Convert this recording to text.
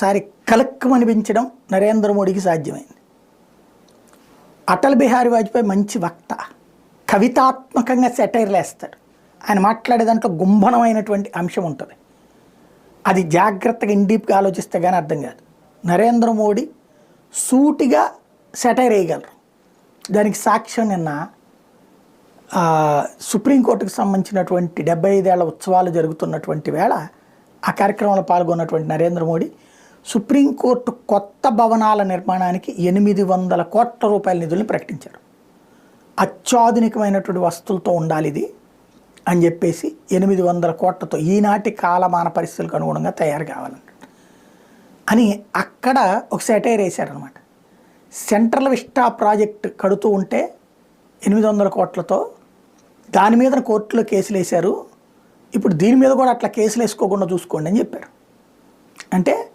ఒక్కసారి కలక్కమనిపించడం నరేంద్ర మోడీకి సాధ్యమైంది. అటల్ బిహారీ వాజ్పేయి మంచి వక్త కవితాత్మకంగా సెటైర్లు వేస్తాడు. ఆయన మాట్లాడే దాంట్లో గుంభనమైనటువంటి అంశం ఉంటుంది. అది జాగ్రత్తగా ఇండీప్గా ఆలోచిస్తే కానీ అర్థం కాదు. నరేంద్ర మోడీ సూటిగా సెటైర్ వేయగలరు. దానికి సాక్ష్యం నిన్న సుప్రీంకోర్టుకు సంబంధించినటువంటి డెబ్బై ఐదేళ్ళ ఉత్సవాలు జరుగుతున్నటువంటి వేళ ఆ కార్యక్రమంలో పాల్గొన్నటువంటి నరేంద్ర మోడీ సుప్రీంకోర్టు కొత్త భవనాల నిర్మాణానికి ఎనిమిది వందల కోట్ల రూపాయల నిధుల్ని ప్రకటించారు. అత్యాధునికమైనటువంటి వస్తువులతో ఉండాలి ఇది అని చెప్పేసి ఎనిమిది వందల కోట్లతో ఈనాటి కాలమాన పరిస్థితులకు అనుగుణంగా తయారు కావాలంట అని అక్కడ ఒక సెటైర్ వేశారనమాట సెంట్రల్ విస్టా ప్రాజెక్ట్ కడుతూ ఉంటే ఎనిమిది వందల కోట్లతో దాని మీద కోర్టులో కేసులు వేశారు. ఇప్పుడు దీని మీద కూడా అట్లా కేసులు వేసుకోకుండా చూసుకోండి అని చెప్పారు. అంటే